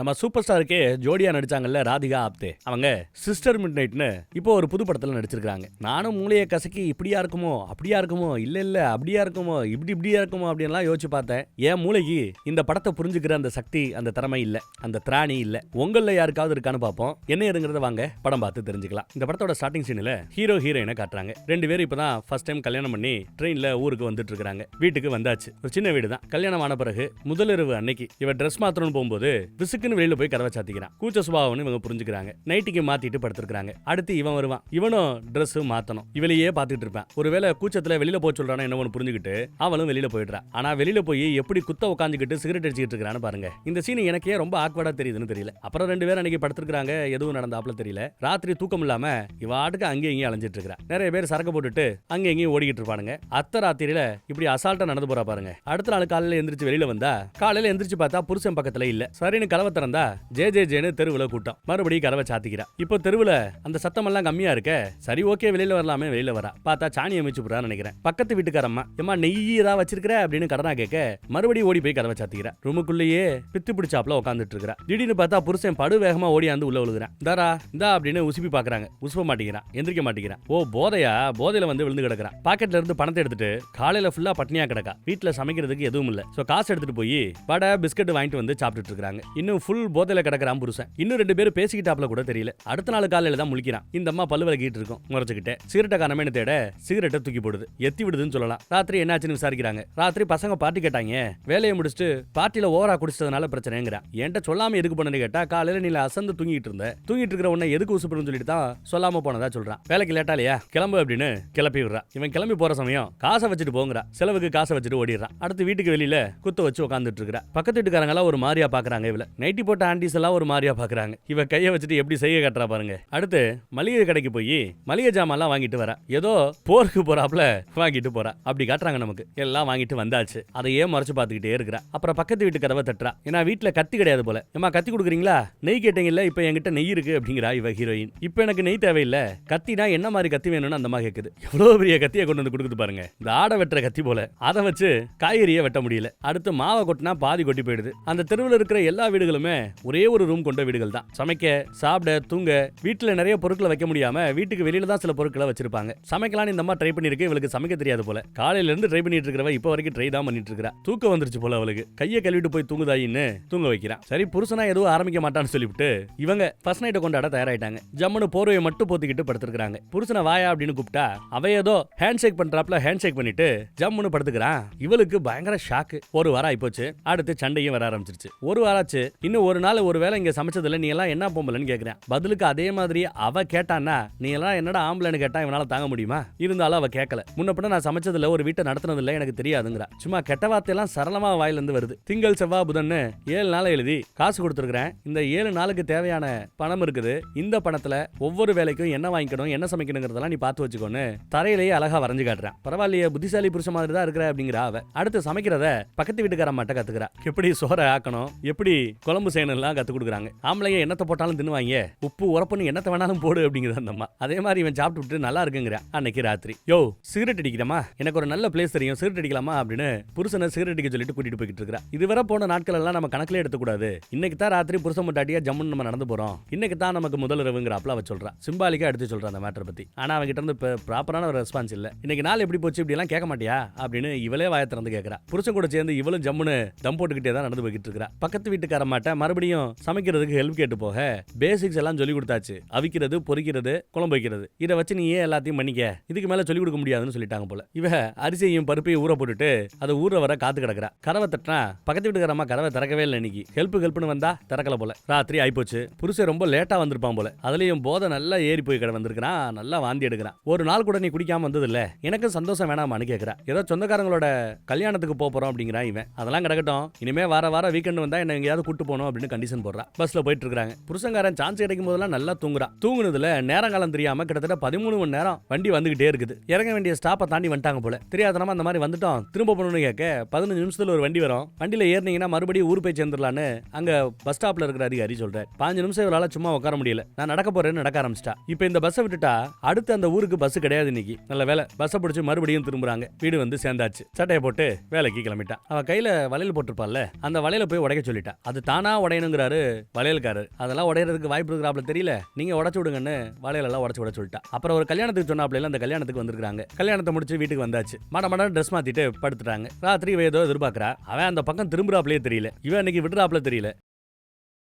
நம்ம சூப்பர் ஸ்டாருக்கே ஜோடியா நடிச்சாங்கல்ல ராதிகா ஆப்தே. அவங்க சிஸ்டர் மிட் நைட்னு இப்போ ஒரு புது படத்துல நடிச்சிருக்காங்க நானும் மூளையை கசக்கி இப்படியா இருக்குமோ அப்படியா இருக்குமோ இல்ல இல்ல அப்படியா இருக்குமோ இப்படி இப்படியா இருக்குமோ அப்படின்லாம் யோசிச்சு பார்த்தேன். என் மூளைக்கு இந்த படத்தை புரிஞ்சுக்கிற அந்த சக்தி அந்த திறமை இல்ல அந்த திராணி இல்ல. உங்கள யாருக்காவது இருக்கான்னு பார்ப்போம். என்ன ஏதுங்கிறத வாங்க படம் பார்த்து தெரிஞ்சுக்கலாம். இந்த படத்தோட ஸ்டார்டிங் சீனில் ஹீரோ ஹீரோயினை காட்டுறாங்க. ரெண்டு பேரும் இப்பதான் ஃபர்ஸ்ட் டைம் கல்யாணம் பண்ணி ட்ரெயின்ல ஊருக்கு வந்துட்டு இருக்காங்க. வீட்டுக்கு வந்தாச்சு. ஒரு சின்ன வீடு தான் கல்யாணம் ஆன பிறகு முதலிரவு அன்னைக்கு இவ ட்ரெஸ் மாத்தணும்னு போகும்போது விசுக்கு வெளியில போய் கதவை சாத்திக்கிறான். கூச்ச சுபாவம்னு இவங்க புரிஞ்சுக்கிறாங்க. நைட்டிக்கு மாத்திட்டு படுத்திருக்காங்க அடுத்து இவன் வருவான். இவனும் ட்ரெஸ் மாத்தணும். இவளையே பார்த்துட்டு இருப்பான். ஒருவேளை கூச்சத்துல வெளியில போக சொல்றானோ என்ன ஒன்று புரிஞ்சுக்கிட்டு அவளும் வெளியில போயிடுறா. ஆனா வெளியில போய் எப்படி குத்த உட்காந்துக்கிட்டு சிகரெட் அடிச்சுட்டு இருக்கான்னு பாருங்க. இந்த சீன் எனக்கே ரொம்ப ஆக்வர்டா தெரியுதுன்னு தெரியல. அப்புறம் ரெண்டு பேரும் அன்னைக்கு படுத்திருக்காங்க எதுவும் நடந்தாப்ல தெரியல. ராத்திரி தூக்கம் இல்லாம இவாட்டுக்கு அங்கேயும் இங்கேயும் அலைஞ்சிட்டு இருக்கா நிறைய பேர் சரக்கு போட்டுட்டு அங்கே எங்கேயும் ஓடிக்கிட்டு இருப்பானுங்க. அத்த ராத்திரியில இப்படி அசால்ட்டா நடந்து போறா பாருங்க. அடுத்த நாள் காலையில எந்திரிச்சு வெளியில வந்தா காலையில எந்திரிச்சு பார்த்தா புருஷன் பக்கத்துல இல்ல. சரின்னு கலவை திறந்தா ஜே ஜே ஜேன்னு தெருவுல கூட்டம். மறுபடியும் கதவை சாத்திக்கிறா. இப்போ தெருவில் அந்த சத்தம் எல்லாம் கம்மியா இருக்க. சரி ஓகே வெளியில வரலாமே வெளியில வரா. பார்த்தா சாணி அமைச்சு போறான்னு நினைக்கிறேன். பக்கத்து வீட்டுக்காரம்மா ஏமா நெய் ஏதாவது வச்சிருக்கிற? அப்படின்னு கடனா கேட்க மறுபடியும் ஓடி போய் கதவை சாத்திக்கிறா. ரூமுக்குள்ளேயே பித்து பிடிச்சாப்ல உட்காந்துட்டு இருக்கா திடீர்னு பார்த்தா புருஷன் படு வேகமா ஓடியாந்து உள்ள விழுகிறான் தாரா இந்தா அப்படின்னு உசுப்பி பாக்குறாங்க உசுப்ப மாட்டேங்கிறான் எந்திரிக்க மாட்டேங்கிறான் ஓ போதையா? போதையில வந்து விழுந்து கிடக்குறான் பாக்கெட்ல இருந்து பணத்தை எடுத்துட்டு காலையில ஃபுல்லா பட்னியா கிடக்கா. வீட்டுல சமைக்கிறதுக்கு எதுவும் இல்ல. சோ காசு எடுத்துட்டு போய் வடை பிஸ்கட் வாங்கிட்டு வந்து சாப்பிட்டுட்டு இருக்காங்க இன்னும் ஃபுல் போதையில கிடக்கிற புருஷன் இன்னும் ரெண்டு பேரும் பேசிக்கிட்டாப்ல கூட தெரியல. அடுத்த நாள் காலையில தான் முழிக்கிறான். இந்த அம்மா பல்லு விளக்கிட்டு இருக்கும். முறைச்சுக்கிட்டே. சிகரெட்டை காணமேனு தேட சிகரெட்டை தூக்கி போடுது. எத்தி விடுதுன்னு சொல்லலாம். ராத்திரி என்னாச்சுன்னு விசாரிக்கிறாங்க. ராத்திரி பசங்க பார்ட்டி கேட்டாங்க. வேலையை முடிச்சுட்டு பார்ட்டியில ஓவரா குடிச்சதுனால பிரச்சனைங்கிறான். என்கிட்ட சொல்லாம எதுக்கு பண்ணனு கேட்டா காலையில நீல அசந்து தூங்கிட்டு இருந்த தூங்கிட்டு இருக்கிற உன்னை எதுக்கு உசுப்புன்னு சொல்லிட்டு தான் சொல்லாம போனதா சொல்றான். வேலைக்கு லேட்டா இல்லையா? கிளம்பு அப்படின்னு கிளப்பி விடுறான் இவன் கிளம்பி போற சமயம் காசை வச்சுட்டு போங்கிறா. செலவுக்கு காசை வச்சுட்டு ஓடிடுறான் அடுத்து வீட்டுக்கு வெளியில குத்த வச்சு உட்காந்துட்டு இருக்கா பக்கத்து வீட்டுக்காரங்க எல்லாம் ஒரு மாதிரியா பாக்குறாங்க இவள. நைட்டி போட்ட ஆண்டிஸ் எல்லாம் ஒரு மாதிரியா பாக்குறாங்க. இவ கையை வச்சுட்டு எப்படி செய்ய கட்டுறா பாருங்க. அடுத்து மளிகை கடைக்கு போய் மளிகை ஜாமான்லாம் வாங்கிட்டு வரா. ஏதோ போருக்கு போறாப்ல வாங்கிட்டு போறா. அப்படி காட்டுறாங்க நமக்கு. எல்லாம் வாங்கிட்டு வந்தாச்சு. அதையே மறைச்சு பார்த்துக்கிட்டே இருக்கிறா. அப்புறம் பக்கத்து வீட்டு கதவை தட்டுறா. ஏன்னா வீட்டுல கத்தி கிடையாது போல. ஏமா கத்தி கொடுக்குறீங்களா? நெய் கேட்டீங்கல்ல இப்போ என்கிட்ட நெய் இருக்கு அப்படிங்கிறா இவ ஹீரோயின். இப்போ எனக்கு நெய் தேவையில்லை. கத்தினா என்ன மாதிரி கத்தி வேணும்னு அந்த மாதிரி கேக்குது. எவ்வளவு பெரிய கத்தியை கொண்டு வந்து கொடுக்குது பாருங்க. இந்த ஆடை வெட்டுற கத்தி போல. அதை வச்சு காய்கறியை வெட்ட முடியல. அடுத்து மாவை கொட்டினா பாதி கொட்டி போயிடுது. அந்த தெருவில் இருக்கிற எல்லா வீடுகளும் ஒரே ஒரு ரூம் கொண்ட வீடுகள் தான் சமைக்க சாப்பிட தூங்க வீட்டுல நிறைய பொருட்களை வைக்க முடியாம வீட்டுக்கு வெளியில தான் சில பொருட்களை வச்சிருப்பாங்க. சமைக்கலாம்னு இந்த மாதிரி ட்ரை பண்ணிருக்கு இவளுக்கு சமைக்க தெரியாது போல. காலையில இருந்து ட்ரை பண்ணிட்டு இருக்கிறவ இப்போ வரைக்கும் ட்ரை தான் பண்ணிட்டு இருக்கா. தூக்கம் வந்துருச்சு போல அவளுக்கு. கையை கழுவிட்டு போய் தூங்குதாயின்னு தூங்க வைக்கிறான் சரி புருஷனா எதுவும் ஆரம்பிக்க மாட்டான்னு சொல்லிவிட்டு இவங்க ஃபர்ஸ்ட் நைட்டை கொண்டாட தயாராயிட்டாங்க. ஜம்முன்னு போர்வையை மட்டும் போத்திக்கிட்டு படுத்துருக்காங்க புருஷனை வாயா அப்படின்னு கூப்பிட்டா அவ ஏதோ ஹேண்ட் ஷேக் பண்றாப்ல ஹேண்ட் ஷேக் பண்ணிட்டு ஜம்முன்னு படுத்துக்கிறான். இவளுக்கு பயங்கர ஷாக்கு ஒரு வாரம் ஆயிப்போச்சு. அடுத்து சண்டையும் வர ஆரம்பிச்சிருச்சு. ஒரு வாராச்சு. இன்னும் ஒரு நாள் ஒரு வேளை இங்கே சமைச்சதில்ல நீ எல்லாம் என்ன பொம்பளைன்னு கேட்குறேன் பதிலுக்கு அதே மாதிரி அவ கேட்டான்னா நீ எல்லாம் என்னடா ஆம்பளைன்னு கேட்டா இவனால தாங்க முடியுமா? இருந்தாலும் அவ கேட்கல முன்னப்பட நான் சமைச்சதில்ல ஒரு வீட்டை நடத்துனதுல எனக்கு தெரியாதுங்கிறா. சும்மா கெட்ட வார்த்தையெல்லாம் சரளமாக வாயிலிருந்து வருது. திங்கள் செவ்வாய் புதன்னு ஏழு நாள் எழுதி காசு கொடுத்துருக்கிறேன். இந்த ஏழு நாளுக்கு தேவையான பணம் இருக்குது. இந்த பணத்தில் ஒவ்வொரு வேலைக்கும் என்ன வாங்கிக்கணும் என்ன சமைக்கணுங்கிறதெல்லாம் நீ பார்த்து வச்சுக்கோன்னு தரையிலேயே அழகா வரைஞ்சு காட்டுறேன் பரவாயில்லையே புத்திசாலி புருஷ மாதிரி தான் இருக்கிற அப்படிங்கிற அவ. அடுத்து சமைக்கிறத பக்கத்து வீட்டுக்கார மட்டும் கத்துக்கிறா. எப்படி சோறை ஆக்கணும் எப்படி குழம்பு செய்யணும்லாம் கற்றுக் கொடுக்குறாங்க. ஆம்பளைங்க என்னத்தை போட்டாலும் தின்னுவாங்க உப்பு உரப்புன்னு என்னத்தை வேணாலும் போடு அப்படிங்கிறது அந்த அம்மா. அதே மாதிரி இவன் சாப்பிட்டு விட்டு நல்லா இருக்குங்கிற. அன்னைக்கு ராத்திரி. யோ சிகரெட் அடிக்கிறமா எனக்கு ஒரு நல்ல பிளேஸ் தெரியும். சிகரெட் அடிக்கலாமா அப்படின்னு புருஷனை சிகரெட் அடிக்க சொல்லிட்டு கூட்டிட்டு போய்கிட்டு இருக்கிறா. இதுவரை போன நாட்கள் எல்லாம் நம்ம கணக்கில் எடுத்துக்கூடாது. இன்னைக்கு தான் ராத்திரி புருஷன் முட்டாட்டியா ஜம்முன்னு நம்ம நடந்து போறோம். இன்னைக்கு தான் நமக்கு முதல் இரவுங்கிறாப்ல அவ சொல்றா. சிம்பாலிக்கா எடுத்து சொல்றா அந்த மேட்டர் பத்தி. ஆனா அவகிட்ட இருந்து ப்ராப்பரான ஒரு ரெஸ்பான்ஸ் இல்ல. இன்னைக்கு நாள் எப்படி போச்சு? இப்படி எல்லாம் கேட்க மாட்டியா? அப்படின்னு இவளே வாய திறந்து கேட்கறா புருஷன் கூட சேர்ந்து இவளும் ஜம்முன்னு தம் போட்டுக்கிட்டே தான் நடந்து போய்கிட்டு இருக்கிறா. பக்கத்து வீட்டுக்கார மாட்ட மறுபடியும் சமைக்கிறதுக்கு ஹெல்ப் கேட்டு போக. பேசிக்ஸ் எல்லாம் சொல்லி கொடுத்தாச்சு. அவிக்கிறது பொரிக்கிறது குழம்பு வைக்கிறது. இதை வச்சு நீ ஏன் எல்லாத்தையும் பண்ணிக்க? இதுக்கு மேல சொல்லி கொடுக்க முடியாதுன்னு சொல்லிட்டாங்க போல. இவ அரிசியையும் பருப்பையும் ஊற போட்டுட்டு அதை ஊற வர காத்து கிடக்குறா. கதவை தட்டினா பக்கத்து வீட்டுக்கார அம்மா கதவை திறக்கவே இல்லை இன்னைக்கு. ஹெல்ப் ஹெல்ப்னு வந்தா திறக்கல போல. ராத்திரி ஆயிப்போச்சு. புருஷன் ரொம்ப லேட்டா வந்திருப்பான் போல. அதுலயும் போதை நல்லா ஏறி போய் கடை வந்திருக்கிறான். நல்லா வாந்தி எடுக்கிறான். ஒரு நாள் கூட நீ குடிக்காம வந்தது இல்ல எனக்கும் சந்தோஷம் வேணாமான்னு கேக்குறா. ஏதோ சொந்தக்காரங்களோட கல்யாணத்துக்கு போறோம் அப்படிங்கிறான் இவன். அதெல்லாம் கிடக்கட்டும். இனிமே வார வாரம் வீக்கெண்ட் வந்தா என்ன எங்கேயாவது கூட்டு போகணும். அப்படின்னு கண்டிஷன் போடுறா. பஸ்ல போயிட்டு இருக்காங்க புருஷங்காரன் சான்ஸ் கிடைக்கும் போதெல்லாம் நல்லா தூங்குறான் தூங்குனதுல நேரங்காலம் தெரியாம கிட்டத்தட்ட பதிமூணு மணி நேரம் வண்டி வந்துகிட்டே இருக்குது. இறங்க வேண்டிய ஸ்டாப்பை தாண்டி வந்துட்டாங்க போல. தெரியாதனமா அந்த மாதிரி வந்துட்டோம். திரும்ப போகணும்னு கேட்க பதினஞ்சு நிமிஷத்துல ஒரு வண்டி வரும். வண்டியில ஏறினீங்கன்னா மறுபடியும் ஊர் போய் சேர்ந்துடலான்னு அங்க பஸ் ஸ்டாப்ல இருக்கிற அதிகாரி சொல்றாரு. பாஞ்சு நிமிஷம் இவளால சும்மா உட்கார முடியல. நான் நடக்க போறேன்னு நடக்க ஆரம்பிச்சிட்டா. இப்போ இந்த பஸ்ஸை விட்டுட்டா அடுத்து அந்த ஊருக்கு பஸ் கிடையாது இன்னைக்கு. நல்ல வேலை பஸ்ஸை பிடிச்சி மறுபடியும் திரும்புறாங்க. வீடு வந்து சேர்ந்தாச்சு. சட்டையை போட்டு வேலைக்கு கிளம்பிட்டான் அவ கையில வளையல் போட்டிருப்பாள்ல. அந்த வளையல போய் உடைக்க சொல்லிட்டா. அது தானா தானா உடையணுங்கிறாரு வளையல்காரர். அதெல்லாம் உடையறதுக்கு வாய்ப்பு இருக்கிறாப்ல தெரியல. நீங்க உடச்சு விடுங்கன்னு வளையலெல்லாம் உடச்சு விட சொல்லிட்டா அப்புறம் ஒரு கல்யாணத்துக்கு சொன்னாப்ல அந்த கல்யாணத்துக்கு வந்திருக்காங்க கல்யாணத்தை முடிச்சு வீட்டுக்கு வந்தாச்சு. மட மட ட்ரெஸ் மாத்திட்டு படுத்துட்டாங்க. ராத்திரி ஏதோ எதிர்பார்க்கறா. அவன் அந்த பக்கம் திரும்புறாப்லயே தெரியல. இவன் அன்னைக்கு விடுறாப்ல தெரியல.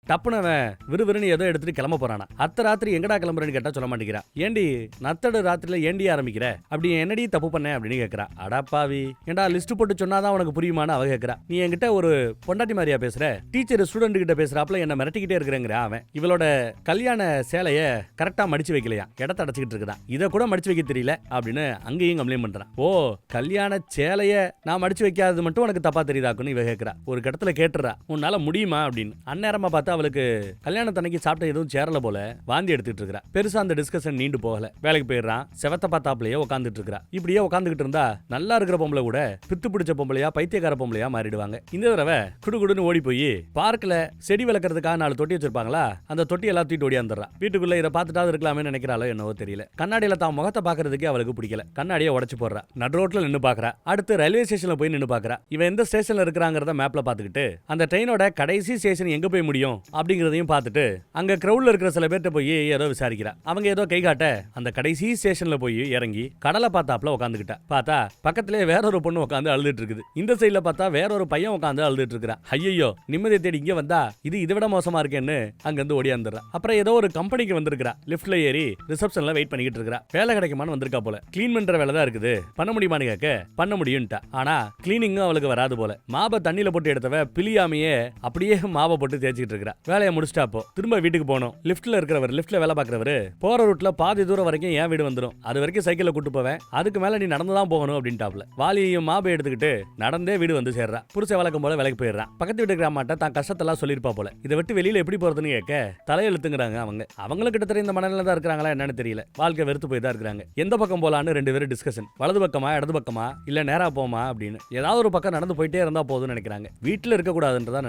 டப்புனவன் விறுவிறுன்னு ஏதோ எடுத்துட்டு கிளம்ப போறானா. அத்த ராத்திரி எங்கடா கிளம்புறேன்னு கேட்டா சொல்ல மாட்டேங்கிறான் ஏண்டி நத்தடு ராத்திரில ஏண்டி ஆரம்பிக்கிற? அப்படி என்னடி தப்பு பண்ண அப்படின்னு கேக்குறா. அடாப்பாவி ஏண்டா லிஸ்ட் போட்டு சொன்னாதான் உனக்கு புரியுமான்னு அவ கேக்குறா. நீ என்கிட்ட ஒரு பொண்டாட்டி மாதிரியா பேசுற? டீச்சர் ஸ்டூடெண்ட் கிட்ட பேசுறாப்ல என்ன மிரட்டிக்கிட்டே இருக்கிறேங்கிற அவன். இவளோட கல்யாண சேலைய கரெக்டா மடிச்சு வைக்கலையா? இடத்த அடைச்சிக்கிட்டு இருக்கிறான் இதை கூட மடிச்சு வைக்க தெரியல அப்படின்னு அங்கேயும் கம்ப்ளைண்ட் பண்றான். ஓ கல்யாண சேலைய நான் மடிச்சு வைக்காதது மட்டும் உனக்கு தப்பா தெரியுதாக்குன்னு இவ கேக்குறா. ஒரு கடத்துல கேட்டுறா. உன்னால முடியுமா அப்படின்னு. அந்நேரமா பார்த்தா அவளுக்கு கல்யாணத்தன்னைக்கு சாப்பிட்ட எதுவும் சேரல போல வாந்தி எடுத்துட்டு இருக்கா. பெருசா அந்த டிஸ்கஷன் நீண்டு போகல. வேலைக்கு போயிடுறான். செவத்த பார்த்தாப்லயே உட்காந்துட்டு இருக்கா. இப்படியே உட்காந்துக்கிட்டு இருந்தா நல்லா இருக்கிற பொம்பளை கூட பித்து பிடிச்ச பொம்பளையா பைத்தியக்கார பொம்பளையா மாறிடுவாங்க. இந்த தடவை குடுகுடுன்னு ஓடி போய் பார்க்ல செடி வளர்க்கறதுக்காக நாலு தொட்டி வச்சிருப்பாங்களா? அந்த தொட்டி எல்லாம் தூக்கிட்டு ஓடியாந்துடுறா வீட்டுக்குள்ள இதை பார்த்துட்டாவது இருக்கலாமே நினைக்கிறாளோ என்னவோ தெரியல. கண்ணாடியில தான் முகத்தை பாக்குறதுக்கே அவளுக்கு பிடிக்கல. கண்ணாடியை உடச்சு போடுறா. நடு ரோட்ல நின்னு பாக்குறா. அடுத்து ரயில்வே ஸ்டேஷன்ல போய் நின்னு பாக்குறா. இவன் எந்த ஸ்டேஷன்ல இருக்கிறாங்கிறத மேப்ல பாத்துக்கிட்டு அந்த ட்ரெயினோட கடைசி ஸ்டேஷன் எங்க போய் முடியும்? அப்படிங்கறதையும் பார்த்துட்டு அங்க கிரவுட்ல இருக்கிற சில பேர்ட்ட போய் ஏதோ விசாரிக்கிறா. அவங்க ஏதோ கை காட்ட அந்த கடைசி ஸ்டேஷன்ல போய் இறங்கி கடலை பார்த்தாப்ல உட்காந்துக்கிட்டா பார்த்தா பக்கத்திலே வேற ஒரு பொண்ணு உட்காந்து அழுதுட்டு இருக்குது இந்த சைடுல பார்த்தா வேற ஒரு பையன் உட்காந்து அழுதுட்டு இருக்கிறா ஐயோ நிம்மதியை தேடி இங்கே வந்தா இது இதை விட மோசமா இருக்கேன்னு அங்க இருந்து ஓடியாந்துடுறா அப்புறம் ஏதோ ஒரு கம்பெனிக்கு வந்திருக்கிறா. லிஃப்ட்ல ஏறி ரிசப்ஷன்ல வெயிட் பண்ணிக்கிட்டு இருக்கிறா. வேலை கிடைக்குமான்னு வந்திருக்கா போல. க்ளீன் பண்ற வேலை தான் இருக்குது. பண்ண முடியுமான்னு கேட்க பண்ண முடியும்ட்டா. ஆனா கிளீனிங்கும் அவளுக்கு வராது போல. மாப தண்ணியில போட்டு எடுத்தவ பிழியாமையே அப்படியே மாவை போட்டு தேய்ச்சிட்டு இருக்கா வேலையை முடிச்சிட்டா அப்போ திரும்ப வீட்டுக்கு போகணும். லிஃப்ட்ல இருக்கிறவர் லிஃப்ட்ல வேலை பார்க்கறவர் போற ரூட்ல பாதி தூரம் வரைக்கும் என் வீடு வந்துடும் அது வரைக்கும் சைக்கிள்ல கூட்டு போவேன். அதுக்கு மேல நீ நடந்து தான் போகணும் அப்படின்ட்டாப்ல. வாலியையும் மாபை எடுத்துக்கிட்டு நடந்தே வீடு வந்து சேர்றா. புருஷ வழக்கம் போல வேலைக்கு போயிடுறான். பக்கத்து வீட்டு கிராமட்ட தான் கஷ்டத்தெல்லாம் சொல்லியிருப்பா போல. இதை விட்டு வெளியில எப்படி போறதுன்னு கேட்க தலையெழுத்துங்கிறாங்க அவங்க. அவங்களும் கிட்டத்தட்ட இந்த மனநிலை தான் இருக்கிறாங்களா என்னன்னு தெரியல. வாழ்க்கை வெறுத்து போய் தான் இருக்கிறாங்க. எந்த பக்கம் போலான்னு ரெண்டு பேரும் டிஸ்கஷன் வலது பக்கமா இடது பக்கமா இல்ல நேரா போமா அப்படின்னு. ஏதாவது ஒரு பக்கம் நடந்து போயிட்டே இருந்தா போதும்னு நினைக்கிறாங்க. வீட்டுல இருக்க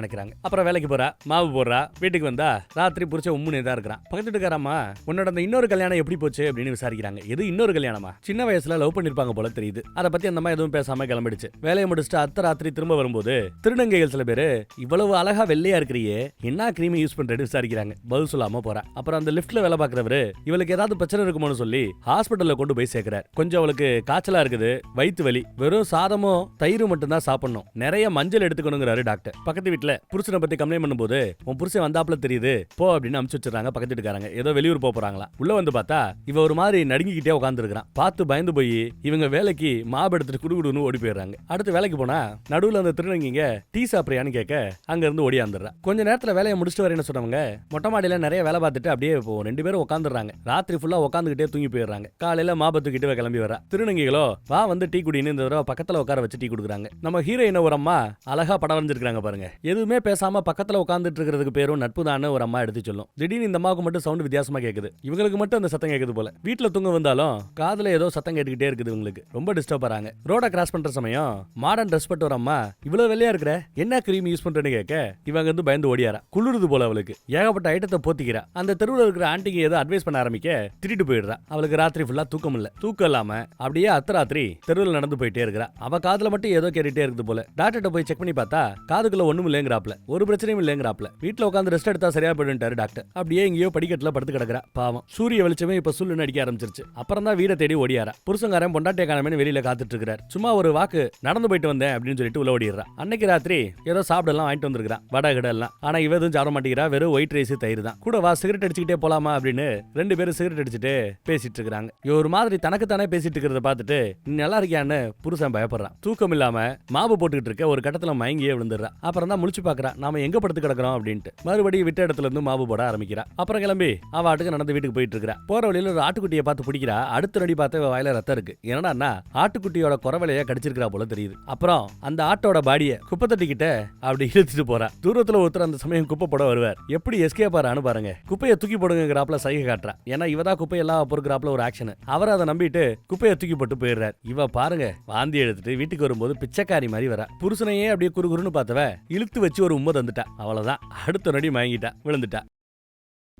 நினைக்கிறாங்க. அப்புறம் வேலைக்கு போறா மாவு போற போடுறா வீட்டுக்கு வந்தா ராத்திரி புரிச்ச உம்முனே தான் இருக்கிறான். பக்கத்து வீட்டுக்காரம்மா உன்னோட அந்த இன்னொரு கல்யாணம் எப்படி போச்சு அப்படின்னு விசாரிக்கிறாங்க. எது இன்னொரு கல்யாணமா? சின்ன வயசுல லவ் பண்ணிருப்பாங்க போல தெரியுது. அதை பத்தி அந்த மாதிரி எதுவும் பேசாம கிளம்பிடுச்சு. வேலையை முடிச்சுட்டு அத்த ராத்திரி திரும்ப வரும்போது திருநங்கைகள் சில பேரு இவ்வளவு அழகா வெள்ளையா இருக்கிறியே என்ன கிரீம் யூஸ் பண்றேன்னு விசாரிக்கிறாங்க. பதில் சொல்லாம போறா. அப்புறம் அந்த லிஃப்ட்ல வேலை பார்க்கறவரு இவளுக்கு ஏதாவது பிரச்சனை இருக்குமோன்னு சொல்லி ஹாஸ்பிட்டல்ல கொண்டு போய் சேர்க்கிறார். கொஞ்சம் அவளுக்கு காய்ச்சலா இருக்குது வயிற்று வலி வெறும் சாதமும் தயிர் மட்டும் தான் சாப்பிடணும். நிறைய மஞ்சள் எடுத்துக்கணுங்கிறாரு டாக்டர் பக்கத்து வீட்டுல புருஷனை பத்தி கம்ப்ளைண்ட் பண்ணும்போது உன் புருஷன் வந்தாப்புல தெரியுது. போ அப்படின்னு அமுச்சு வச்சிருக்காங்க பக்கத்து வீட்டுக்காரங்க. ஏதோ வெளியூர் போக போறாங்களா. உள்ள வந்து பார்த்தா இவ ஒரு மாதிரி நடுங்கிக்கிட்டே உட்காந்துருக்கான் பார்த்து பயந்து போய் இவங்க வேலைக்கு மாவு எடுத்துட்டு குடுகுடுன்னு ஓடி போயிடுறாங்க. அடுத்து வேலைக்கு போனா நடுவுல அந்த திருநங்கைங்க டீ சாப்பிட்றியான்னு கேட்க அங்க இருந்து ஓடியாந்துடுறா கொஞ்ச நேரத்துல வேலையை முடிச்சுட்டு வரேன்னு சொன்னவங்க மொட்டை மாடியில நிறைய வேலை பார்த்துட்டு அப்படியே இப்போ ரெண்டு பேரும் உட்காந்துடுறாங்க ராத்திரி ஃபுல்லா உட்காந்துக்கிட்டே தூங்கி போயிடுறாங்க. காலையில மாபத்துக்கிட்டு கிளம்பி வரா திருநங்கைகளோ வா வந்து டீ குடின்னு இந்த தடவை பக்கத்துல உட்கார வச்சு டீ கொடுக்குறாங்க. நம்ம ஹீரோயின ஒரு அம்மா அழகா படம் வரைஞ்சிருக்காங்க பாருங்க. எதுவுமே பேசாம பக்கத்துல உட்காந்துட்டு இருக்கிறதுக்கு பேரும் நட்பு ஒரு அம்மா எடுத்து சொல்லும். திடீர்னு இந்த அம்மாவுக்கு மட்டும் சவுண்ட் வித்தியாசமா கேக்குது. இவங்களுக்கு மட்டும் அந்த சத்தம் கேக்குது போல. வீட்டில் தூங்க வந்தாலும் காதுல ஏதோ சத்தம் கேட்டுக்கிட்டே இருக்குது இவங்களுக்கு. ரொம்ப டிஸ்டர்ப் ஆறாங்க. ரோட கிராஸ் பண்ற சமயம் மாடர்ன் ட்ரெஸ் பட்டு ஒரு அம்மா இவ்வளவு வெள்ளையா இருக்கிற? என்ன கிரீம் யூஸ் பண்றேன்னு கேட்க இவங்க வந்து பயந்து ஓடியாரா குளிருது போல அவளுக்கு. ஏகப்பட்ட ஐட்டத்தை போத்திக்கிறா. அந்த தெருவில் இருக்கிற ஆண்டிக்கு ஏதோ அட்வைஸ் பண்ண ஆரம்பிக்க திருட்டு போயிடுறா. அவளுக்கு ராத்திரி ஃபுல்லா தூக்கம் இல்ல. தூக்கம் இல்லாம அப்படியே அத்தராத்திரி தெருவில் நடந்து போயிட்டே இருக்கிறா. அவ காதுல மட்டும் ஏதோ கேட்டுட்டே இருக்குது போல. டாக்டர்கிட்ட போய் செக் பண்ணி பார்த்தா காதுக்குள்ள ஒண்ணும் இல்லைங்கிறாப்ல. ஒரு பிரச்சனையும் இல்லைங்கிறாப்ல. வீட்டில் உட்காந்து ரெஸ்ட் எடுத்தா சரியா போயிடுட்டாரு டாக்டர் அப்படியே எங்கேயோ படிக்கட்டில் படுத்து கிடக்குறா. பாவம். சூரிய வெளிச்சமே இப்ப சுல்லுன்னு அடிக்க ஆரம்பிச்சிருச்சு. அப்புறம் தான் வீட தேடி ஓடியாரா. புருஷங்காரன் பொண்டாட்டிய காணமேனு வெளியில காத்துட்டு இருக்கிறார் சும்மா ஒரு வாக்கு நடந்து போயிட்டு வந்தேன் அப்படின்னு சொல்லிட்டு உள்ள ஓடிடுறா. அன்னைக்கு ராத்திரி ஏதோ சாப்பிடலாம் வாங்கிட்டு வந்திருக்கா வடை கிட எல்லாம். ஆனா இவ எதுவும் சாப்பிட மாட்டேங்கிறா. வெறும் ஒயிட் ரைஸ் தயிர் தான். கூட வா சிகரெட் அடிச்சுக்கிட்டே போலாமா அப்படின்னு ரெண்டு பேரும் சிகரெட் அடிச்சுட்டு பேசிட்டு இருக்காங்க இவ ஒரு மாதிரி தனக்கு தானே பேசிட்டு இருக்கிறத பார்த்துட்டு நீ நல்லா இருக்கியான்னு புருஷன் பயப்படுறான். தூக்கம் இல்லாம மாவு போட்டுக்கிட்டு இருக்க ஒரு கட்டத்துல மயங்கியே விழுந்துடுறா. அப்புறம் தான் முழிச்சு பாக்குறா நாம எங்க படுத்து கிடக்குறோம்? அப்படின்ட்டு. மறுபடியும் விட்ட இடத்துல இருந்து மாவு போட ஆரம்பிக்கிறா. அப்புறம் கிளம்பி அவ ஆட்டுக்கு நடந்து வீட்டுக்கு போயிட்டு இருக்கா போற வழியில ஒரு ஆட்டுக்குட்டியை பார்த்து பிடிக்கிறா. அடுத்த நடி பார்த்து வாயில ரத்தம் இருக்கு. என்னடா ஆட்டுக்குட்டியோட குறவலைய கடிச்சிருக்கிறா போல தெரியுது. அப்புறம் அந்த ஆட்டோட பாடிய குப்பை தட்டிக்கிட்ட அப்படி இழுத்துட்டு போறா. தூரத்துல ஒருத்தர் அந்த சமயம் குப்பை போட வருவார். எப்படி எஸ்கேப் ஆறான்னு பாருங்க. குப்பையை தூக்கி போடுங்கிறாப்ல சைகை காட்டுறா. ஏன்னா இவதான் குப்பை எல்லாம் பொறுக்கிறாப்ல ஒரு ஆக்ஷன் அவர் அதை நம்பிட்டு குப்பையை தூக்கி போட்டு போயிடுறார். இவ பாருங்க வாந்தி எடுத்துட்டு வீட்டுக்கு வரும்போது பிச்சைக்காரி மாதிரி வரா. புருஷனையே அப்படியே குறுகுறுன்னு பார்த்தவ இழுத்து வச்சு ஒரு உண்மை தந்துட்டா. அவ்வளவுதான். அடுத்த நொடி மயங்கிட்டா விழுந்துட்டா.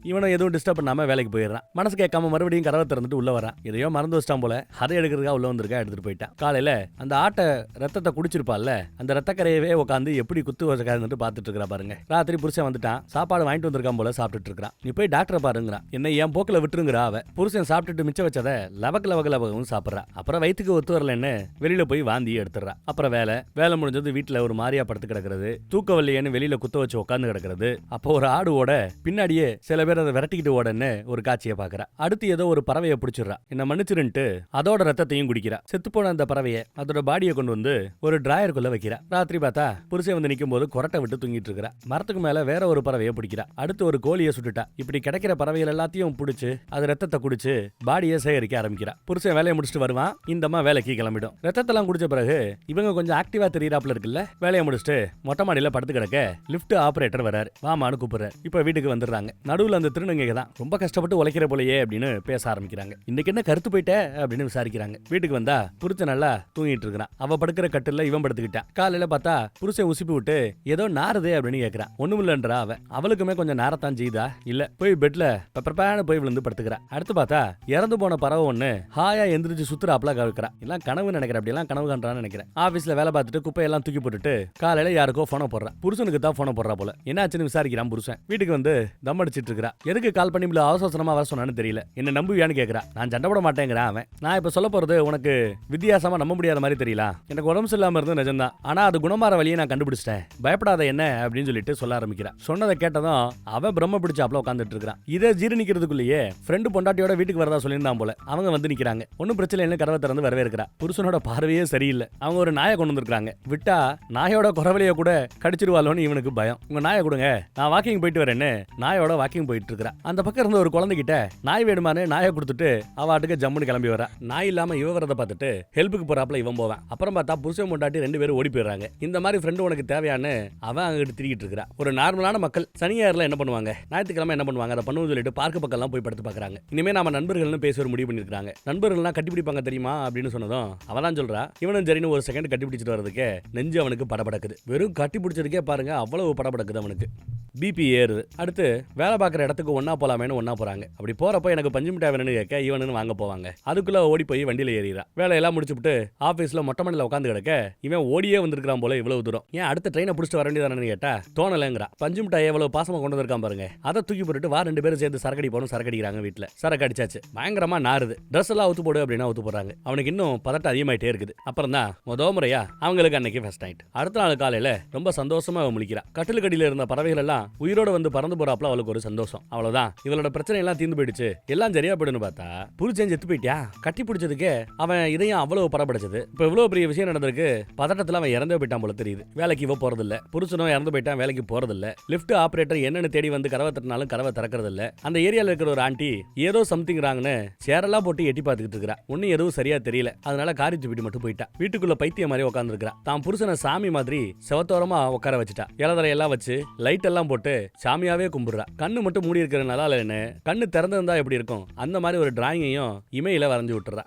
இவனும் எதுவும் டிஸ்டர்ப் பண்ணாமல் வேலைக்கு போயிடுறான். மனசு கேட்காம மறுபடியும் கதவை திறந்துட்டு உள்ள வரான். எதையோ மறந்து வச்சிட்டான் போல. அதை எடுக்கிறதுக்காக உள்ள வந்திருக்கா எடுத்துட்டு போயிட்டான். காலையில அந்த ஆட்டை ரத்தத்தை குடிச்சிருப்பால்ல அந்த ரத்தக்கரையவே உட்காந்து எப்படி குத்து வச்சுக்காதுன்னு பார்த்துட்டு இருக்கா பாருங்க. ராத்திரி புருஷன் வந்துட்டான். சாப்பாடு வாங்கிட்டு வந்திருக்கான் போல சாப்பிட்டுட்டு இருக்கான் நீ போய் டாக்டரை பாருங்கிறான். என்ன என் போக்கில் விட்டுருங்கிறா அவ. புருஷன் சாப்பிட்டுட்டு மிச்சம் வச்சதை லவக்கு லவக லவகவும் சாப்பிட்றா. அப்புறம் வயிற்றுக்கு ஒத்து வரலன்னு வெளியில போய் வாந்தி எடுத்துடுறா. அப்புறம் வேலை. வேலை முடிஞ்சது வீட்டில் ஒரு மாதிரியா படுத்து கிடக்கிறது. தூக்க வல்லையேன்னு வெளியில குத்த வச்சு உட்காந்து கிடக்கிறது. அப்போ ஒரு ஆடுவோட பின்னாடியே சில பேர் அதை விரட்டிக்கிட்டு ஓடன்னு ஒரு காட்சியை பாக்குறா அடுத்து ஏதோ ஒரு பறவையை பிடிச்சிடுறா. என்ன மன்னிச்சிருன்ட்டு அதோட ரத்தத்தையும் குடிக்கிறா. செத்துப்போன அந்த பறவையை அதோட பாடியை கொண்டு வந்து ஒரு டிராயருக்குள்ள வைக்கிறா. ராத்திரி பார்த்தா புருஷன் வந்து நிற்கும் போது கொரட்டை விட்டு தூங்கிட்டு இருக்கிறா. மரத்துக்கு மேல வேற ஒரு பறவையை பிடிக்கிறா. அடுத்து ஒரு கோழியை சுட்டுட்டா. இப்படி கிடைக்கிற பறவைகள் எல்லாத்தையும் பிடிச்சு அது ரத்தத்தை குடிச்சு பாடியை சேகரிக்க ஆரம்பிக்கிறா. புருஷன் வேலையை முடிச்சுட்டு வருவான். இந்தம்மா வேலைக்கு கிளம்பிடும். ரத்தத்தெல்லாம் குடிச்ச பிறகு இவங்க கொஞ்சம் ஆக்டிவா தெரியறாப்புல இருக்குல்ல? வேலையை முடிச்சுட்டு மொட்டை மாடியில படுத்து கிடக்க லிஃப்ட் ஆபரேட்டர் வராரு வாமான்னு கூப்பிடுறாரு. இப்ப வீட்டுக்கு வந்துடுறாங்க. நடுவுல அந்த திருநங்கைங்க தான். ரொம்ப கஷ்டப்பட்டு உழைக்கிற போலயே அப்படின்னு பேச ஆரம்பிக்கிறாங்க. இன்னைக்கு என்ன கருத்து போயிட்ட அப்படின்னு விசாரிக்கிறாங்க. வீட்டுக்கு வந்தா புருஷன் நல்லா தூங்கிட்டு இருக்கிறான். அவ படுக்கிற கட்டில இவன் படுத்துக்கிட்டான் காலையில பார்த்தா புருஷன் உசுப்பி விட்டு ஏதோ நாரதே அப்படின்னு கேட்கிறான் ஒண்ணும் இல்லன்றா அவ. அவளுக்குமே கொஞ்சம் நாரத்தான் செய்தா இல்ல. போய் பெட்ல பெப்பரப்பான போய் விழுந்து படுத்துக்கிறா. அடுத்து பார்த்தா இறந்து போன பறவை ஒண்ணு ஹாயா எந்திரிச்சு சுத்துறாப்ல கவிக்கிறா. எல்லாம் கனவு நினைக்கிறேன். அப்படி எல்லாம் கனவு கண்டான்னு நினைக்கிறேன். ஆபீஸ்ல வேலை பார்த்துட்டு குப்பையெல்லாம் தூக்கி போட்டுட்டு காலையில யாருக்கோ போனை போடுறா. புருஷனுக்கு தான் போனை போடுறா போல. என்னாச்சுன்னு விசாரிக்கிறான் புருஷன். வீட்டுக்கு வந்து தம் அடிச்சிட்டு இருக்கா எதுக்கு கால் பண்ணி இவ்வளோ அவசர அவசரமா வர சொன்னான்னு தெரியல. என்ன நம்புவியான்னு கேக்குறா. நான் சண்டை போட மாட்டேங்கிறான் அவன். நான் இப்ப சொல்ல போறது உனக்கு வித்தியாசமா நம்ப முடியாத மாதிரி தெரியல? எனக்கு உடம்பு சரியில்லாம இருந்து நிஜம்தான். ஆனா அது குணமாற வழியை நான் கண்டுபிடிச்சிட்டேன். பயப்படாத என்ன அப்படின்னு சொல்லிட்டு சொல்ல ஆரம்பிக்கிறான் சொன்னதை கேட்டதும் அவன் பிரம்ம பிடிச்சாப்ல உட்காந்துட்டு இருக்கான் இதை ஜீரணிக்கிறதுக்குள்ளேயே ஃப்ரெண்டு பொண்டாட்டியோட வீட்டுக்கு வரதா சொல்லியிருந்தான் போல. அவங்க வந்து நிக்கிறாங்க. ஒன்றும் பிரச்சனை இல்லை கதவை திறந்து வரவே இருக்கிறா புருஷனோட பார்வையே சரியில்லை. அவங்க ஒரு நாயை கொண்டு வந்திருக்காங்க விட்டா நாயோட குறவலையை கூட கடிச்சிருவாளோன்னு இவனுக்கு பயம். உங்க நாயை கொடுங்க. நான் வாக்கிங் போயிட்டு வரேன்னு நாயோட வாக்கிங் போயிட்டு இருக்கிறா அந்த பக்கம் இருந்த ஒரு குழந்தைகிட்ட நாய் வேணுமான்னு நாயை கொடுத்துட்டு அவாட்டுக்கு ஜம்முன்னு கிளம்பி வரா நாய் இல்லாம இவ வரத பார்த்துட்டு ஹெல்ப்புக்கு போறாப்ல இவன் போவேன். அப்புறம் பார்த்தா புருஷன் முண்டாட்டி ரெண்டு பேரும் ஓடி போயிடுறாங்க. இந்த மாதிரி ஃப்ரெண்டு உனக்கு தேவையான்னு அவன் அங்கிட்டு திரிகிட்டு இருக்கிறா. ஒரு நார்மலான மக்கள். சனியாரில் என்ன பண்ணுவாங்க? ஞாயிற்றுக்கிழமை என்ன பண்ணுவாங்க? அதை பண்ணுவோம் சொல்லிட்டு பார்க்க பக்கம்லாம் போய் படுத்து பார்க்குறாங்க. இனிமே நம்ம நண்பர்கள்னு பேச ஒரு முடிவு பண்ணியிருக்காங்க நண்பர்கள்லாம் கட்டிப்பிடிப்பாங்க தெரியுமா அப்படின்னு சொன்னதும் அவன் தான் சொல்றா. இவனும் சரின்னு ஒரு செகண்ட் கட்டிப்பிடிச்சிட்டு பிடிச்சிட்டு நெஞ்சு அவனுக்கு படபடக்குது. வெறும் கட்டி பிடிச்சதுக்கே பாருங்க அவ்வளவு படபடக்குது அவனுக்கு. பிபி ஏறுது. அடுத்து வேலை பார்க்குற இடத்துக்கு ஒன்றா போலாமேன்னு ஒன்றா போறாங்க. அப்படி போகிறப்ப எனக்கு பஞ்சு மிட்டாய் வேணும்னு கேட்க இவனுன்னு வாங்க போவாங்க. அதுக்குள்ள ஓடி போய் வண்டியில் ஏறிறா வேலையெல்லாம் முடிச்சுட்டு ஆஃபீஸில் மொட்டை மாடியில் உட்காந்து கிடக்க இவன் ஓடியே வந்திருக்கான் போல இவ்வளவு தூரம். ஏன் அடுத்த ட்ரெயினை பிடிச்சிட்டு வர வேண்டியதானு கேட்டா தோணலைங்கிறா. பஞ்சு மிட்டாய் எவ்வளவு பாசமாக கொண்டு வந்திருக்கான் பாருங்க. அதை தூக்கி போட்டுட்டு வா ரெண்டு பேரும் சேர்ந்து சரக்கடி போகணும் சரக்கடிக்கிறாங்க வீட்டில் சரக்கு அடிச்சாச்சு. பயங்கரமா நாறுது. ட்ரெஸ் எல்லாம் ஊத்து போடு அப்படின்னா ஊத்து போடுறாங்க. அவனுக்கு இன்னும் பதட்டம் அதிகமாயிட்டே இருக்குது. அப்புறம் தான் முத முறையா அவங்களுக்கு அன்னைக்கு ஃபர்ஸ்ட் நைட் அடுத்த நாள் காலையில் ரொம்ப சந்தோஷமாக அவன் கட்டில் கட்டிலுக்கடியில இருந்த பறவைகள் எல்லாம் உயிரோட வந்து பறந்து போறாப்ல அவளுக்கு ஒரு சந்தோஷம். அவ்வளவுதான். இவளோட பிரச்சனை எல்லாம் தீர்ந்து போயிடுச்சு. எல்லாம் சரியா போயிடுன்னு பார்த்தா புரிச்சேன் செத்து போயிட்டியா? கட்டி பிடிச்சதுக்கே அவன் இதையும் அவ்வளவு பரப்படைச்சது இப்ப இவ்வளவு பெரிய விஷயம் நடந்திருக்கு பதட்டத்துல அவன் இறந்தே போயிட்டான் போல தெரியுது. வேலைக்கு இவ போறதில்ல. புருஷனும் இறந்து போயிட்டான் வேலைக்கு போறதில்ல. லிஃப்ட் ஆபரேட்டர் என்னன்னு தேடி வந்து கதவை தட்டினாலும் கதவை திறக்கிறது இல்ல அந்த ஏரியால இருக்கிற ஒரு ஆண்டி ஏதோ சம்திங் ராங்னு சேரெல்லாம் போட்டு எட்டி பார்த்துக்கிட்டு இருக்கிறா. ஒன்னும் எதுவும் சரியா தெரியல. அதனால காரி துப்பிட்டு மட்டும் போயிட்டா. வீட்டுக்குள்ள பைத்தியம் மாதிரி உட்காந்துருக்கா தான் புருஷனை சாமி மாதிரி செவத்தோரமா உட்கார வச்சுட்டா. இலதரை எல்லாம் வச்சு லைட் எல்லாம் போட்டு சாமியாவே கும்பிடுறா. கண்ணு மட்டும் மூடி இருக்கிறனால இல்லைன்னு கண்ணு திறந்திருந்தா எப்படி இருக்கும்? அந்த மாதிரி ஒரு டிராயிங்கையும் இமையில வரைஞ்சு விட்டுறா.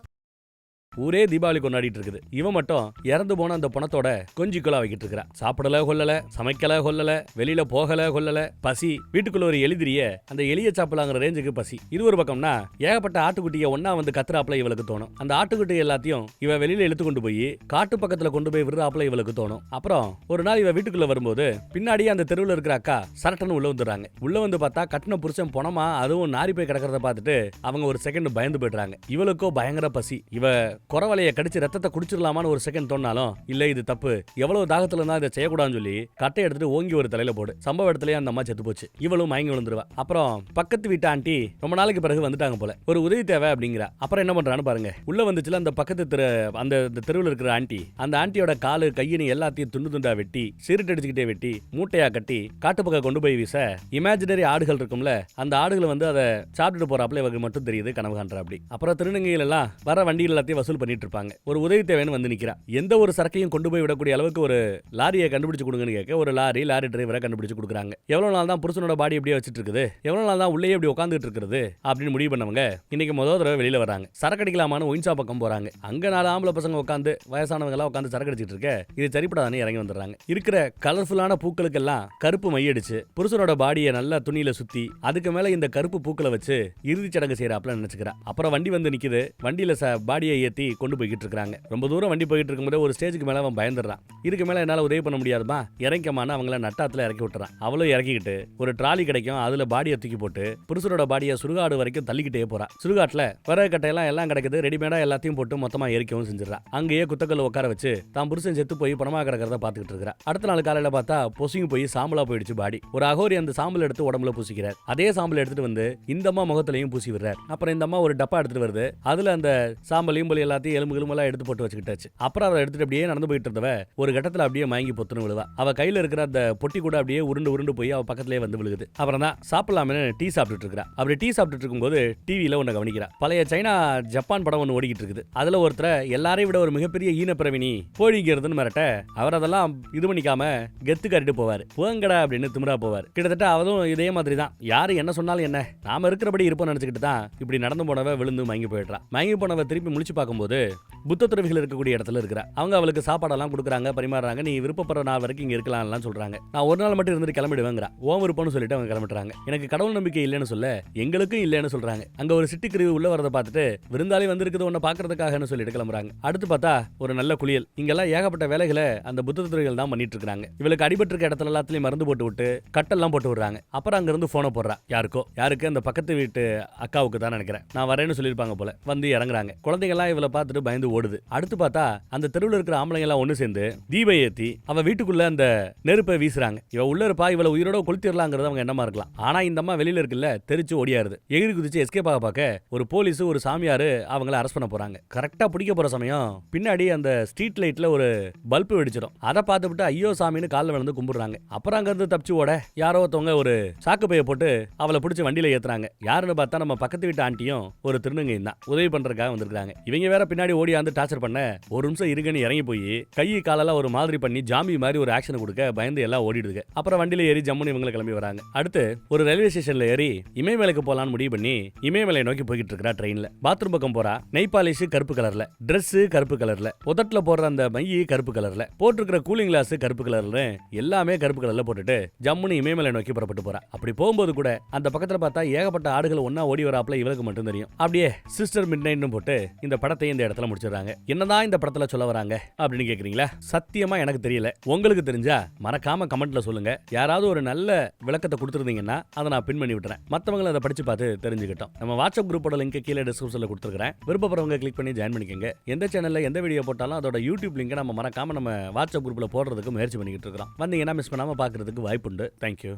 ஊரே தீபாவளி கொண்டாடிட்டு இருக்குது இவன் மட்டும் இறந்து போன அந்த பணத்தோட கொஞ்சி குழா வைக்கிட்டு இருக்கிறான் சாப்பிடல கொல்லல சமைக்கல கொல்லல வெளியில போகல கொல்லல பசி. வீட்டுக்குள்ள ஒரு எழுதிரிய அந்த எளிய சாப்பிடலாங்கிற ரேஞ்சுக்கு பசி. இது ஒரு பக்கம்னா ஏகப்பட்ட ஆட்டுக்குட்டியை ஒன்னா வந்து கத்துறாப்புல இவளுக்கு தோணும். அந்த ஆட்டுக்குட்டி எல்லாத்தையும் இவ வெளியில எடுத்து கொண்டு போய் காட்டு பக்கத்துல கொண்டு போய் விடுறாப்புல இவளுக்கு தோணும். அப்புறம் ஒரு நாள் இவ வீட்டுக்குள்ள வரும்போது பின்னாடியே அந்த தெருவில் இருக்கிற அக்கா சரட்டன்னு உள்ள வந்துடுறாங்க. உள்ள வந்து பார்த்தா கட்டின புருஷன் பணமா அதுவும் நாரி போய் கிடக்கிறத பார்த்துட்டு அவங்க ஒரு செகண்ட் பயந்து போயிடுறாங்க. இவளுக்கோ பயங்கர பசி. இவ குறவலையை கடிச்சு ரத்தத்தை குடிச்சிடலாமான்னு ஒரு செகண்ட் தோணாலும் இல்ல இது தப்பு. எவ்வளவு தாகத்துல இருந்தா இதை செய்யக்கூடாதுன்னு சொல்லி கட்டை எடுத்துட்டு ஓங்கி ஒரு தலையில போடு. சம்பவ இடத்துலயே அந்த அம்மா செத்து போச்சு. இவளும் மயங்கி விழுந்துருவா. அப்புறம் பக்கத்து வீட்டு ஆண்டி ரொம்ப நாளைக்கு பிறகு வந்துட்டாங்க போல. ஒரு உதவி தேவை அப்படிங்கிறா. அப்புறம் என்ன பண்றான்னு பாருங்க. உள்ள வந்துச்சுல அந்த பக்கத்து தெரு அந்த தெருவில் இருக்கிற ஆண்டி. அந்த ஆண்டியோட காலு கையினு எல்லாத்தையும் துண்டு துண்டா வெட்டி சிறுட்டு அடிச்சுக்கிட்டே வெட்டி மூட்டையா கட்டி காட்டு பக்கம் கொண்டு போய் வீச இமேஜினரி ஆடுகள் இருக்கும்ல அந்த ஆடுகள் வந்து அதை சாப்பிட்டுட்டு போறாப்புல இவங்க மட்டும் தெரியுது கனவு காண்ற அப்படி அப்புறம் திருநங்கைகள் எல்லாம் வர வண்டிகள் எல்லாத்தையும் வசூல் பண்ணிட்டு இருப்பாங்க ஒரு உதவி தேவைன்னு வந்து நிற்கிறா எந்த ஒரு சரக்கையும் கொண்டு போய் விடக்கூடிய அளவுக்கு ஒரு லாரியை கண்டுபிடிச்சு கொடுங்கன்னு கேட்க ஒரு லாரி லாரி டிரைவரை கண்டுபிடிச்சு கொடுக்குறாங்க. எவ்வளவு நாள் தான் புருஷனோட பாடி இப்படியே வச்சுட்டு இருக்குது எவ்வளவு நாள் தான் உள்ளே இப்படி உட்காந்துட்டு இருக்குது அப்படின்னு முடிவு பண்ணவங்க இன்னைக்கு முதல் தடவை வெளியில வராங்க. சரக்கு அடிக்கலாமான்னு ஒயின்சா பக்கம் போறாங்க. அங்க நாலு ஆம்பளை பசங்க உட்காந்து வயசானவங்க எல்லாம் உட்காந்து சரக்கு அடிச்சிட்டு இருக்க இது சரிப்படாதானே இறங்கி வந்துடுறாங்க. இருக்கிற கலர்ஃபுல்லான பூக்களுக்கெல்லாம் கருப்பு மையடிச்சு புருஷனோட பாடியை நல்லா துணியில சுத்தி அதுக்கு மேல இந்த கருப்பு பூக்களை வச்சு இறுதிச் சடங்கு செய்யறாப்ல நினைச்சுக்கிறா. அப்புறம் வண்டி வந்து நிக்குது. வண்டியில பாடியை ஏத்தி ஏற்றி கொண்டு போய்கிட்டு இருக்காங்க ரொம்ப தூரம் வண்டி போயிட்டு இருக்கும்போது ஒரு ஸ்டேஜுக்கு மேலே அவன் பயந்துடுறான். இதுக்கு மேலே என்னால் உதவி பண்ண முடியாதுமா இறங்கிக்கமான அவங்கள நட்டாத்தில் இறக்கி விட்டுறான். அவளும் இறக்கிக்கிட்டு ஒரு ட்ராலி கிடைக்கும். அதில் பாடியை தூக்கி போட்டு புருஷனோட பாடியை சுடுகாடு வரைக்கும் தள்ளிக்கிட்டே போகிறான் சுடுகாட்டுல விறகு கட்டையெல்லாம் எல்லாம் கிடைக்குது. ரெடிமேடாக எல்லாத்தையும் போட்டு மொத்தமாக எரிக்கவும் செஞ்சிடறான். அங்கேயே குத்தக்கல்ல உட்கார வச்சு தான் புருஷன் செத்து போய் பணமாக கிடக்கிறத பார்த்துக்கிட்டு இருக்கிறா அடுத்த நாள் காலையில் பார்த்தா பொசுங்கி போய் சாம்பலா போயிடுச்சு பாடி. ஒரு அகோரி அந்த சாம்பல் எடுத்து உடம்புல பூசிக்கிறார். அதே சாம்பல் எடுத்துட்டு வந்து இந்த அம்மா முகத்திலையும் பூசி விடுறார். அப்புறம் இந்த அம்மா ஒரு டப்பா எடுத்துட்டு வருது. அதில் அந்த சாம்பல் ஈம்பல் எல்லாத்தையும் எலும்பு எலும்பெல்லாம் எடுத்து போட்டு வச்சுக்கிட்டாச்சு. அப்புறம் அதை எடுத்துட்டு அப்படியே நடந்து போயிட்டு இருந்தவ ஒரு கட்டத்தில் அப்படியே மயங்கி பொத்துன்னு விழுவா. அவ கையில இருக்கிற அந்த பொட்டி கூட அப்படியே உருண்டு உருண்டு போய் அவ பக்கத்துலயே வந்து விழுகுது. அப்புறம் தான் சாப்பிடலாம்னு டீ சாப்பிட்டுட்டு இருக்கிறா. அப்படி டீ சாப்பிட்டுட்டு இருக்கும்போது டிவியில் ஒன்னு கவனிக்கிறா. பழைய சைனா ஜப்பான் படம் ஒன்று ஓடிக்கிட்டு இருக்குது. அதுல ஒருத்தர் எல்லாரையும் விட ஒரு மிகப்பெரிய ஈனப்பிரவினி போழிங்கிறதுன்னு மிரட்ட அவர் அதெல்லாம் இது பண்ணிக்காம கெத்து காட்டிட்டு போவார். போங்கடா அப்படின்னு திமிரா போவார். கிட்டத்தட்ட அவரும் இதே மாதிரி தான் யாரு என்ன சொன்னாலும் என்ன? நாம இருக்கிறபடி இருப்போம் நினச்சிக்கிட்டு தான் இப்படி நடந்து போனவ விழுந்து மயங்கி போயிடுறா. மயங்கி போனவ திருப்பி முழிச்சு பார்க்கும்போது புத்த துறவிகள் இருக்கக்கூடிய இடத்துல இருக்கிற. அவங்க அவளுக்கு சாப்பாடெல்லாம் கொடுக்குறாங்க பரிமாறுறாங்க. நீ விருப்பப்படுற நாள் வரைக்கும் இங்க இருக்கலாம்லாம் சொல்றாங்க. நான் ஒரு நாள் மட்டும் இருந்துட்டு கிளம்பிடுவேங்கிறா. ஓம் விருப்பம்னு சொல்லிட்டு அவங்க கிளம்பிட்டுறாங்க எனக்கு கடவுள் நம்பிக்கை இல்லைன்னு சொல்ல எங்களுக்கும் இல்லைன்னு சொல்றாங்க. அங்க ஒரு சிட்டுக்குருவி உள்ள வரதை பார்த்துட்டு விருந்தாளி வந்திருக்குது உன்னை பாக்குறதுக்காகன்னு சொல்லிட்டு கிளம்புறாங்க. அடுத்து பார்த்தா ஒரு நல்ல குளியல். இங்கெல்லாம் ஏகப்பட்ட வேலைகளை அந்த புத்த துறவிகள் தான் பண்ணிட்டு இருக்காங்க இவளுக்கு அடிபட்டு இருக்க இடத்துல எல்லாத்துலயும் மருந்து போட்டு விட்டு கட்டெல்லாம் போட்டு விடுறாங்க. அப்புறம் அங்க இருந்து போனை போடுறா. யாருக்கோ? யாருக்கு? அந்த பக்கத்து வீட்டு அக்காவுக்கு தான் நினைக்கிறேன். நான் வரேன்னு சொல்லியிருப்பாங்க போல. வந்து இறங்குறாங்க. குழந்தைங்கலாம் இவளை பார்த்துட்டு பயந்து ஓடுது. அடுத்து பார்த்தா அந்த தெருவில் இருக்கிற ஆம்பளைங்க எல்லாம் ஒன்று சேர்ந்து தீபை ஏற்றி அவ வீட்டுக்குள்ள அந்த நெருப்பை வீசுறாங்க. இவ உள்ள இருப்பா இவளை உயிரோட கொளுத்திடலாங்கிறது அவங்க என்னமா இருக்கலாம். ஆனா இந்த அம்மா வெளியில இருக்குல்ல தெரிச்சு ஓடியாருது. எகிரி குதிச்சு எஸ்கேப் ஆக பார்க்க ஒரு போலீஸ் ஒரு சாமியார் அவங்கள அரெஸ்ட் பண்ண போறாங்க. கரெக்டா பிடிக்க போற சமயம் பின்னாடி அந்த ஸ்ட்ரீட் லைட்ல ஒரு பல்பு வெடிச்சிடும். அதை பார்த்துட்டு ஐயோ சாமின்னு காலில் விழுந்து கும்பிடுறாங்க. அப்புறம் அங்கிருந்து தப்பிச்சு ஓட யாரோ ஒருத்தவங்க ஒரு சாக்கு பைய போட்டு அவளை பிடிச்சி வண்டியில ஏத்துறாங்க. யாருன்னு பார்த்தா நம்ம பக்கத்து வீட்டு ஆண்டியும் ஒரு திருநங்கையும் தான். உதவி பண்றதுக்காக வந்திருக்காங்க இவங்க வேற பின்னாடி ஓடி வந்து டார்ச்சர் பண்ண. ஒரு நிமிஷம் இருங்கன்னு இறங்கி போய் கை காலெல்லாம் ஒரு மாதிரி பண்ணி ஜாமி மாதிரி ஒரு ஆக்ஷன் கொடுக்க பயந்து எல்லாம் ஓடிடுது அப்புறம் வண்டியில ஏறி ஜம்முன்னு இவங்களை கிளம்பி வராங்க. அடுத்து ஒரு ரயில்வே ஸ்டேஷன்ல ஏறி இமயமலைக்கு போலான்னு முடிவு பண்ணி இமயமலை நோக்கி போய்கிட்டு இருக்கா ட்ரெயின்ல பாத்ரூம் பக்கம் போறா நெய் பாலிஷ் கருப்பு கலர்ல ட்ரெஸ் கருப்பு கலர்ல உதட்டுல போடுற அந்த மைய கருப்பு கலர்ல போட்டிருக்கிற கூலிங் கிளாஸ் கருப்பு கலர்ல எல்லாமே கருப்பு கலர்ல போட்டுட்டு ஜம்முன்னு இமயமலை நோக்கி புறப்பட்டு போறா. அப்படி போகும்போது கூட அந்த பக்கத்துல பார்த்தா ஏகப்பட்ட ஆடுகள் ஒன்னா ஓடி வராப்புல இவளுக்கு மட்டும் தெரியும். அப்படியே சிஸ்டர் மிட் போட்டு இந்த படத்தை இந்த இடத்துல முடிச்சிடுறாங்க. என்னதான் இந்த படத்துல சொல்ல வராங்க அப்படின்னு கேக்குறீங்களா? சத்தியமா எனக்கு தெரியல. உங்களுக்கு தெரிஞ்சா மறக்காம கமெண்ட்ல சொல்லுங்க. யாராவது ஒரு நல்ல விளக்கத்தை கொடுத்துருந்தீங்கன்னா அதை நான் பின் பண்ணி விட்டுறேன். மத்தவங்க அதை படிச்சு பார்த்து தெரிஞ்சுக்கிட்டோம். நம்ம வாட்ஸ்அப் குரூப்போட லிங்க் கீழே டிஸ்கிரிப்ஷன்ல கொடுத்துருக்கேன் விருப்பப்படுறவங்க கிளிக் பண்ணி ஜாயின் பண்ணிக்கோங்க. எந்த சேனல்ல எந்த வீடியோ போட்டாலும் அதோட யூடியூப் லிங்கை நம்ம மறக்காம நம்ம வாட்ஸ்அப் குரூப்ல போடுறதுக்கு முயற்சி பண்ணிக்கிட்டு இருக்கிறோம். வந்தீங்கன்னா மிஸ் பண்ணாம பாக்குறதுக்கு வாய்ப்புண்டு. தேங்க்யூ